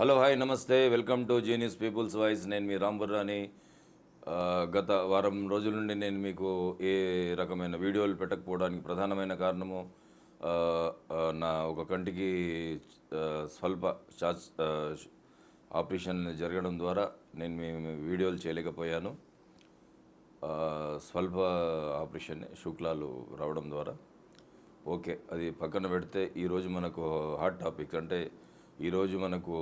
Hello hi నమస్తే. Welcome to genius people's voice. నేను మీ రాంబుర్రాని గత వారం రోజుల నుండి నేను మీకు ఏ రకమైన వీడియోలు పెట్టకపోవడానికి ప్రధానమైన కారణము నా ఒక కంటికి స్వల్ప శాస్ ఆపరేషన్ జరగడం ద్వారా నేను మీ వీడియోలు చేయలేకపోయాను. స్వల్ప ఆపరేషన్ శుక్లాలు రావడం ద్వారా. ఓకే అది పక్కన పెడితే ఈరోజు మనకు హాట్ టాపిక్ అంటే ఈరోజు మనకు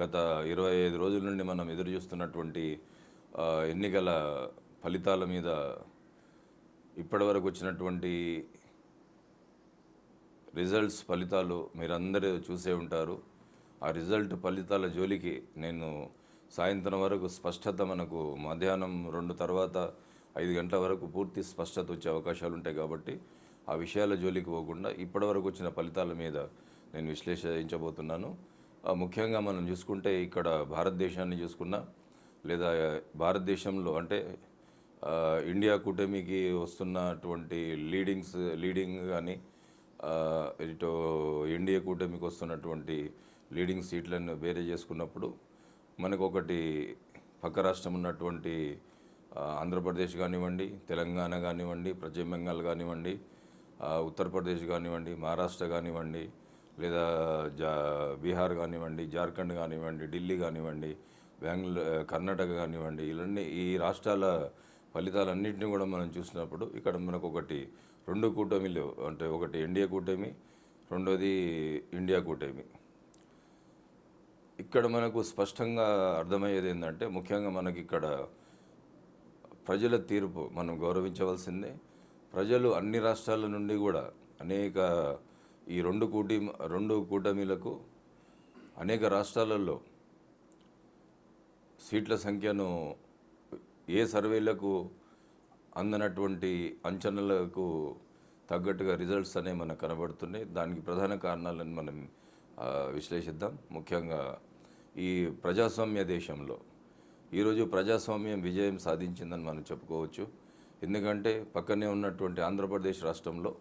గత ఇరవై ఐదు రోజుల నుండి మనం ఎదురు చూస్తున్నటువంటి ఎన్నికల ఫలితాల మీద ఇప్పటివరకు వచ్చినటువంటి రిజల్ట్స్ ఫలితాలు మీరందరూ చూసే ఉంటారు. ఆ రిజల్ట్ ఫలితాల జోలికి నేను సాయంత్రం వరకు స్పష్టత మనకు మధ్యాహ్నం రెండు తర్వాత ఐదు గంటల వరకు పూర్తి స్పష్టత వచ్చే అవకాశాలు ఉంటాయి కాబట్టి ఆ విషయాల జోలికి పోకుండా ఇప్పటివరకు వచ్చిన ఫలితాల మీద నేను విశ్లేషించబోతున్నాను. ముఖ్యంగా మనం చూసుకుంటే ఇక్కడ భారతదేశాన్ని చూసుకున్నా లేదా భారతదేశంలో అంటే ఇండియా కూటమికి వస్తున్నటువంటి లీడింగ్స్ లీడింగ్ కానీ ఇటు ఇండియా కూటమికి వస్తున్నటువంటి లీడింగ్ సీట్లను వేరే చేసుకున్నప్పుడు మనకు ఒకటి పక్క రాష్ట్రం ఉన్నటువంటి ఆంధ్రప్రదేశ్ కానివ్వండి తెలంగాణ కానివ్వండి పశ్చిమ బెంగాల్ కానివ్వండి ఉత్తరప్రదేశ్ కానివ్వండి మహారాష్ట్ర కానివ్వండి లేదా జా బీహార్ కానివ్వండి జార్ఖండ్ కానివ్వండి ఢిల్లీ కానివ్వండి బెంగళూరు కర్ణాటక కానివ్వండి ఇవన్నీ ఈ రాష్ట్రాల ఫలితాలన్నింటినీ కూడా మనం చూసినప్పుడు ఇక్కడ మనకు ఒకటి రెండు కూటమిలు అంటే ఒకటి ఎన్డీఏ కూటమి రెండోది ఇండియా కూటమి. ఇక్కడ మనకు స్పష్టంగా అర్థమయ్యేది ఏంటంటే ముఖ్యంగా మనకి ఇక్కడ ప్రజల తీర్పు మనం గౌరవించవలసిందే. ప్రజలు అన్ని రాష్ట్రాల నుండి కూడా అనేక ఈ రెండు కూటి రెండు కూటమిలకు అనేక రాష్ట్రాలలో సీట్ల సంఖ్యను ఏ సర్వేలకు అందనటువంటి అంచనాలకు తగ్గట్టుగా రిజల్ట్స్ అనేవి మనకు కనబడుతున్నాయి. దానికి ప్రధాన కారణాలను మనం విశ్లేషిద్దాం. ముఖ్యంగా ఈ ప్రజాస్వామ్య దేశంలో ఈరోజు ప్రజాస్వామ్యం విజయం సాధించిందని మనం చెప్పుకోవచ్చు. ఎందుకంటే పక్కనే ఉన్నటువంటి ఆంధ్రప్రదేశ్ రాష్ట్రంలో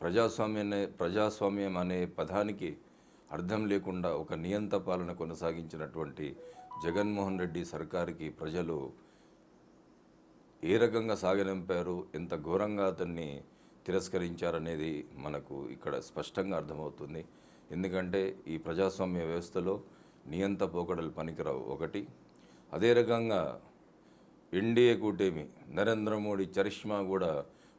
ప్రజాస్వామ్యం ప్రజాస్వామ్యం అనే పదానికి అర్థం లేకుండా ఒక నియంత పాలన కొనసాగించినటువంటి జగన్మోహన్ రెడ్డి సర్కారుకి ప్రజలు ఏ రకంగా సాగనింపారు ఎంత ఘోరంగా అతన్ని తిరస్కరించారనేది మనకు ఇక్కడ స్పష్టంగా అర్థమవుతుంది. ఎందుకంటే ఈ ప్రజాస్వామ్య వ్యవస్థలో నియంత పోకడలు పనికిరావు ఒకటి. అదే రకంగా ఎన్డీఏ కూటమి నరేంద్ర మోడీ చరిష్మా కూడా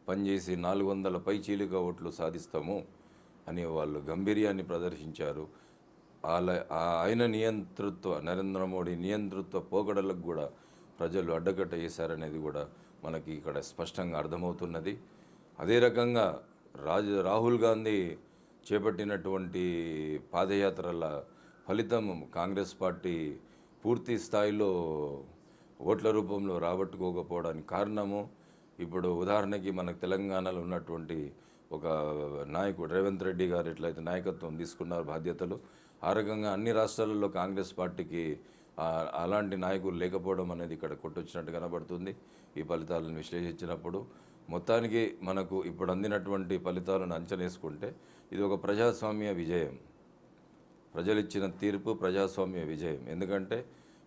పనిచేసి నాలుగు వందల పై చీలిక ఓట్లు సాధిస్తాము అని వాళ్ళు గంభీర్యాన్ని ప్రదర్శించారు. వాళ్ళ ఆయన నియంతృత్వ నరేంద్ర మోడీ నియంతృత్వ పోకడలకు కూడా ప్రజలు అడ్డకట్ట చేశారనేది కూడా మనకి ఇక్కడ స్పష్టంగా అర్థమవుతున్నది. అదే రకంగా రాజ రాహుల్ గాంధీ చేపట్టినటువంటి పాదయాత్రల ఫలితం కాంగ్రెస్ పార్టీ పూర్తి స్థాయిలో ఓట్ల రూపంలో రాబట్టుకోకపోవడానికి కారణము. ఇప్పుడు ఉదాహరణకి మనకు తెలంగాణలో ఉన్నటువంటి ఒక నాయకుడు రేవంత్ రెడ్డి గారు ఎట్లయితే నాయకత్వం తీసుకున్నారు బాధ్యతలు ఆ రకంగా అన్ని రాష్ట్రాలలో కాంగ్రెస్ పార్టీకి అలాంటి నాయకులు లేకపోవడం అనేది ఇక్కడ కొట్టొచ్చినట్టు కనబడుతుంది ఈ ఫలితాలను విశ్లేషించినప్పుడు. మొత్తానికి మనకు ఇప్పుడు అందినటువంటి ఫలితాలను అంచనేసుకుంటే ఇది ఒక ప్రజాస్వామ్య విజయం. ప్రజలు ఇచ్చిన తీర్పు ప్రజాస్వామ్య విజయం. ఎందుకంటే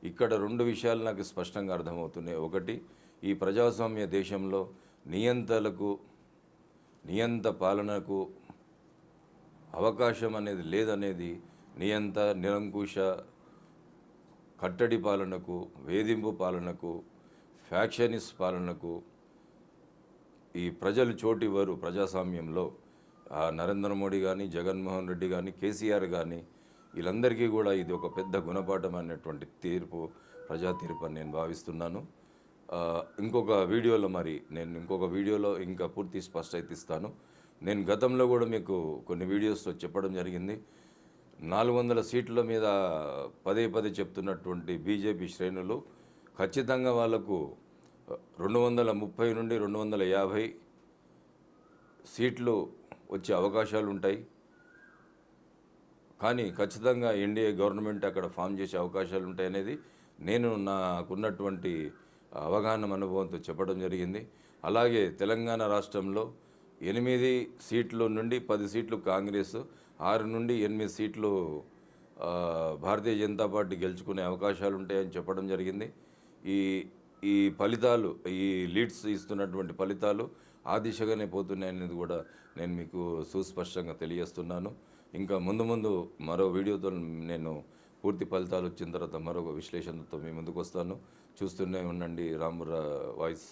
ఇక్కడ రెండు విషయాలు నాకు స్పష్టంగా అర్థమవుతున్నాయి. ఒకటి ఈ ప్రజాస్వామ్య దేశంలో నియంతలకు నియంత పాలనకు అవకాశం అనేది లేదనేది నియంత నిరంకుశ కట్టడి పాలనకు వేధింపు పాలనకు ఫ్యాక్షనిస్ పాలనకు ఈ ప్రజలు చోటివ్వరు ప్రజాస్వామ్యంలో ఆ నరేంద్ర మోడీ కానీ జగన్మోహన్ రెడ్డి కానీ కేసీఆర్ కానీ వీళ్ళందరికీ కూడా ఇది ఒక పెద్ద గుణపాఠం అనేటువంటి తీర్పు ప్రజా తీర్పు అని నేను భావిస్తున్నాను. ఇంకొక వీడియోలో మరి నేను ఇంకొక వీడియోలో ఇంకా పూర్తి స్పష్టత ఇస్తాను నేను గతంలో కూడా మీకు కొన్ని వీడియోస్లో చెప్పడం జరిగింది. నాలుగు వందల సీట్ల మీద పదే పదే చెప్తున్నటువంటి బీజేపీ శ్రేణులు ఖచ్చితంగా వాళ్ళకు రెండు వందల ముప్పై నుండి రెండు వందల యాభై సీట్లు వచ్చే అవకాశాలు ఉంటాయి. కానీ ఖచ్చితంగా ఎన్డీఏ గవర్నమెంట్ అక్కడ ఫామ్ చేసే అవకాశాలు ఉంటాయనేది నేను నాకున్నటువంటి అవగాహన అనుభవంతో చెప్పడం జరిగింది. అలాగే తెలంగాణ రాష్ట్రంలో ఎనిమిది సీట్లు నుండి పది సీట్లు కాంగ్రెస్ ఆరు నుండి ఎనిమిది సీట్లు భారతీయ జనతా పార్టీ గెలుచుకునే అవకాశాలు ఉంటాయని చెప్పడం జరిగింది. ఈ ఈ ఫలితాలు ఈ లీడ్స్ ఇస్తున్నటువంటి ఫలితాలు ఆ దిశగానే పోతున్నాయనేది కూడా నేను మీకు సుస్పష్టంగా తెలియజేస్తున్నాను. ఇంకా ముందు ముందు మరో వీడియోతో నేను పూర్తి ఫలితాలు వచ్చిన తర్వాత మరొక విశ్లేషణతో మీ ముందుకు వస్తాను. చూస్తూనే ఉండండి రామురా వాయిస్.